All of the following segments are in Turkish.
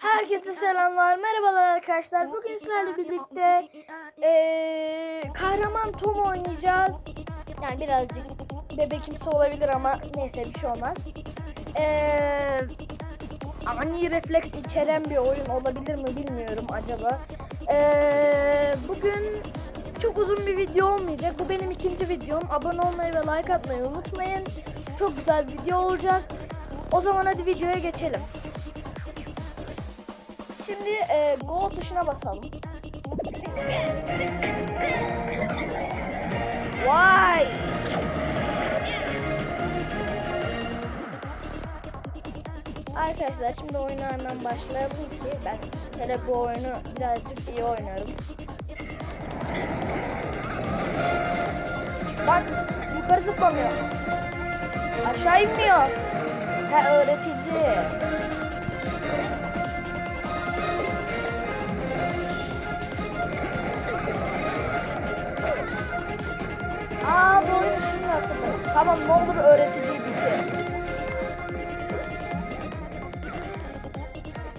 Herkese selamlar, merhabalar arkadaşlar. Bugün sizlerle birlikte eee kahraman Tom oynayacağız. Yani birazcık bebekimsi olabilir ama neyse bir şey olmaz. Eee ani refleks içeren bir oyun olabilir mi bilmiyorum acaba. Eee bugün çok uzun bir video olmayacak. Bu benim ikinci videom. Abone olmayı ve like atmayı unutmayın. Çok güzel bir video olacak. O zaman hadi videoya geçelim. Şimdi e, go tuşuna basalım. Vay! Arkadaşlar şimdi oyuna hemen başlayalım ki ben hele bu oyunu birazcık iyi oynarım. Bak yukarı zıplamıyor. Aşağı inmiyor. Ha öğretici. Tamam ne olur öğreticiyi bitir.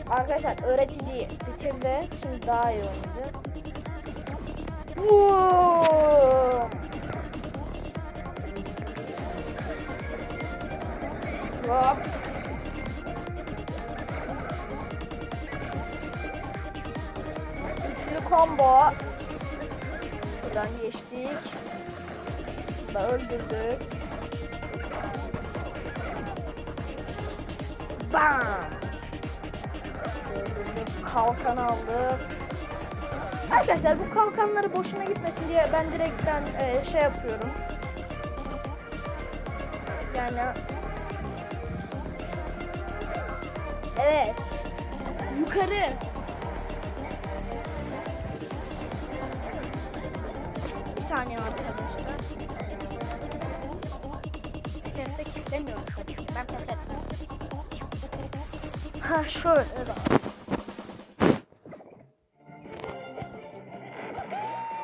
Arkadaşlar öğreticiyi bitirdi. Şimdi daha iyi. Boom! Hop. Üçlü combo. Buradan geçtik. Da öldürdük. Bam! Kalkan aldık. Arkadaşlar bu kalkanları boşuna gitmesin diye ben direkten e, şey yapıyorum. Yani Evet. Yukarı. Bir saniye arkadaşlar. Pes etmek istemiyorum. Ben pes etmem. Ha şöyle da.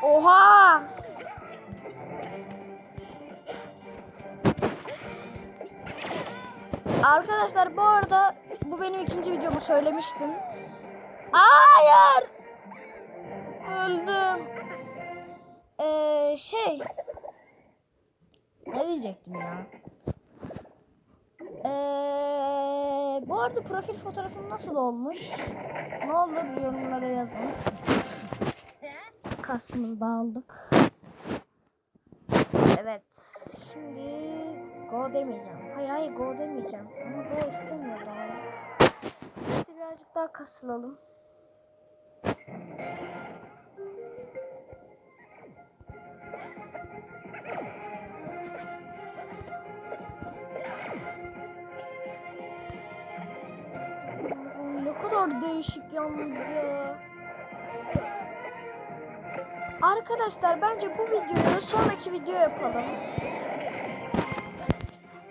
Oha! Arkadaşlar bu arada bu benim ikinci videomu söylemiştim. Hayır! Öldüm. Ee, şey. Ne diyecektim ya? Ee, bu arada profil fotoğrafım nasıl olmuş? Ne olur yorumlara yazın. Kaskımızı da aldık. Evet. Şimdi go demeyeceğim. Hayır hayır go demeyeceğim. Ama go istemiyorum. Neyse birazcık daha kasılalım. Kadar değişik yalnız ya. Arkadaşlar bence bu videoyu sonraki video yapalım.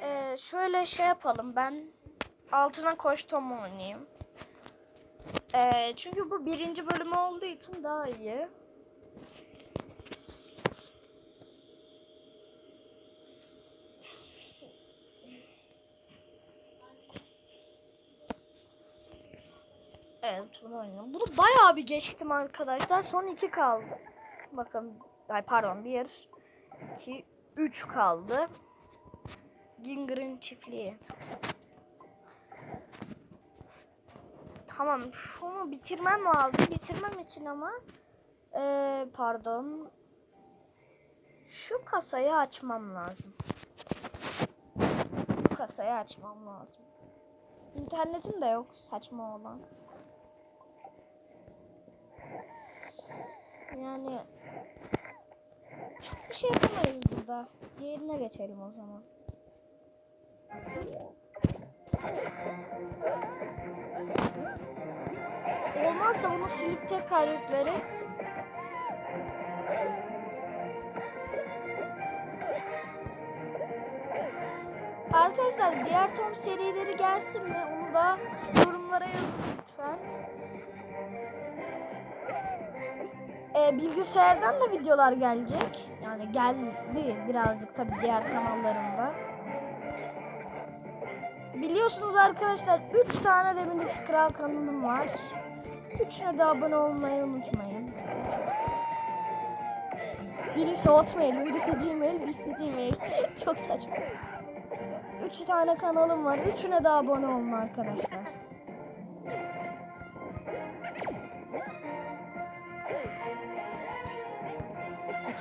Ee, şöyle şey yapalım ben altına koştum oynayayım. Ee, çünkü bu birinci bölümü olduğu için daha iyi. Oynayalım. Bunu bayağı bir geçtim arkadaşlar. Son iki kaldı. Bakın ay pardon bir iki üç kaldı. Ginger'ın çiftliği. Tamam şunu bitirmem lazım. Bitirmem için ama ee, pardon şu kasayı açmam lazım. Bu kasayı açmam lazım. İnternetim de yok saçma olan. Yani çok bir şey yapamayız burada. Diğerine geçelim o zaman. Olmazsa bunu silip tekrar yükleriz. Arkadaşlar diğer Tom serileri gelsin mi? Onu da yorumlara yazın lütfen. Ee, bilgisayardan da videolar gelecek. Yani geldi birazcık tabii diğer kanallarımda. biliyorsunuz arkadaşlar 3 tane de Minix Kral kanalım var. Üçüne de abone olmayı unutmayın. Birisi Hotmail, birisi Gmail, birisi Gmail. Çok saçma. Üç tane kanalım var. Üçüne de abone olun arkadaşlar.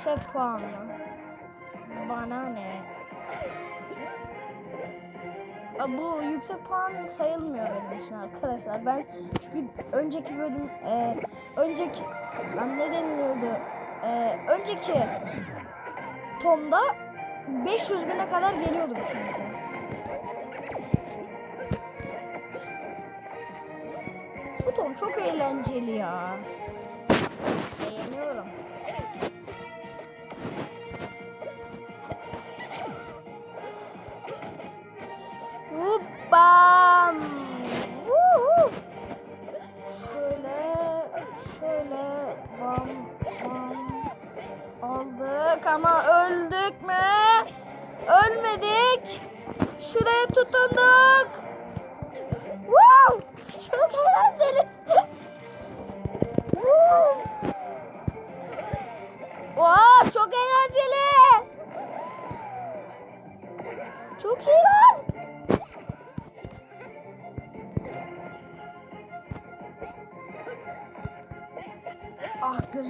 Yüksek puanlı. Bana ne? Bu yüksek puan sayılmıyor benim için arkadaşlar. Ben çünkü önceki bölüm, e, önceki, lan ne deniliyordu? E, önceki Tom'da 500 bine kadar geliyordum çünkü. Bu Tom çok eğlenceli ya. Beğeniyorum.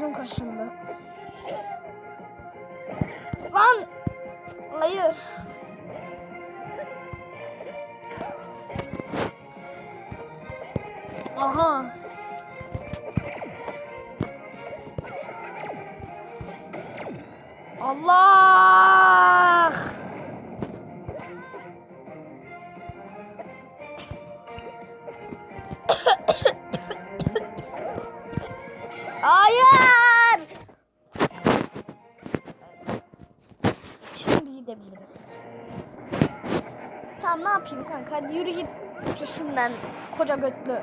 Gözüm kaşındı. Hadi yürü git peşimden koca götlü.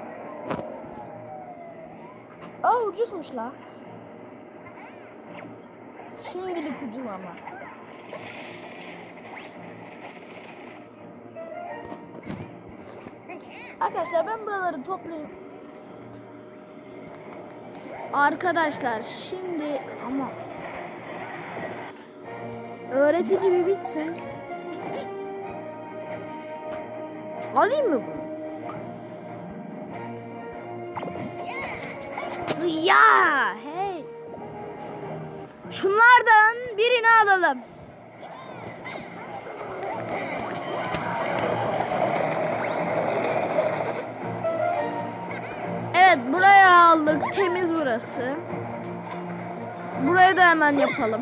Aa ucuzmuş la. Şimdilik ucuz ama. Arkadaşlar ben buraları toplayayım. Arkadaşlar şimdi ama öğretici bir bitsin. Alayım mı bunu? Ya hey. Şunlardan birini alalım. Evet buraya aldık. Temiz burası. Buraya da hemen yapalım.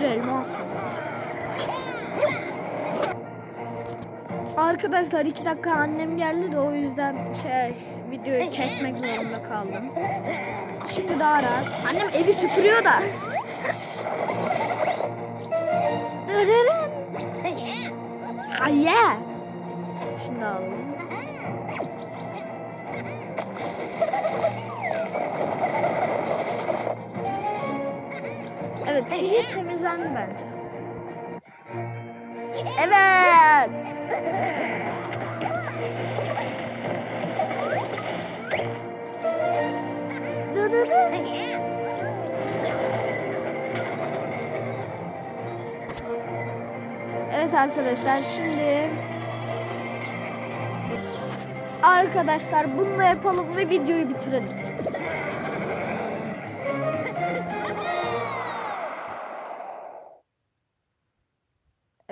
Bir elmas? Arkadaşlar iki dakika annem geldi de o yüzden şey videoyu kesmek zorunda kaldım. Şimdi daha rahat. Annem evi süpürüyor da. Hayır. Şimdi alalım. Evet, şehir temizlendi bence. Evet. Dı dı dı. Evet arkadaşlar şimdi Arkadaşlar bunu yapalım ve videoyu bitirelim.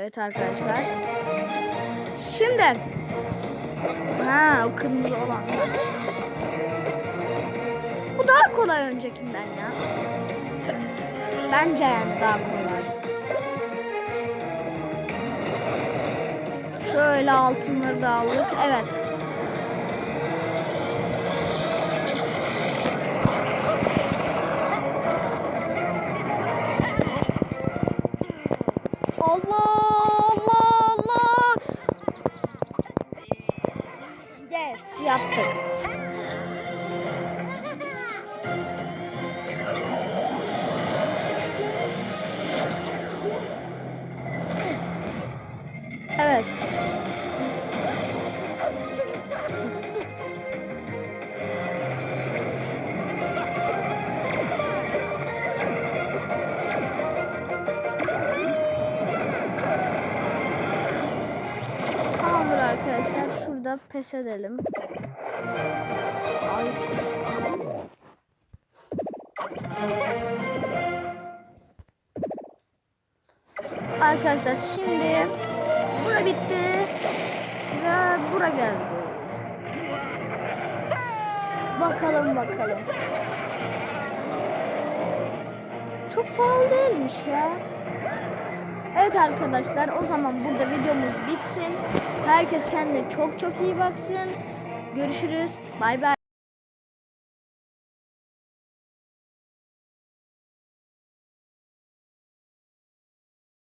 Evet arkadaşlar. Şimdi Ha o kırmızı olan. Bu daha kolay öncekinden ya. Bence yani daha kolay. Şöyle altınları da aldık. Evet. Evet. Tamamdır arkadaşlar. Şurada pes edelim. Ay. Arkadaşlar şimdi bura bitti ve bura geldi. Bakalım bakalım. Çok pahalı değilmiş ya. Evet arkadaşlar o zaman burada videomuz bitsin. Herkes kendine çok çok iyi baksın. Görüşürüz. Bay bay.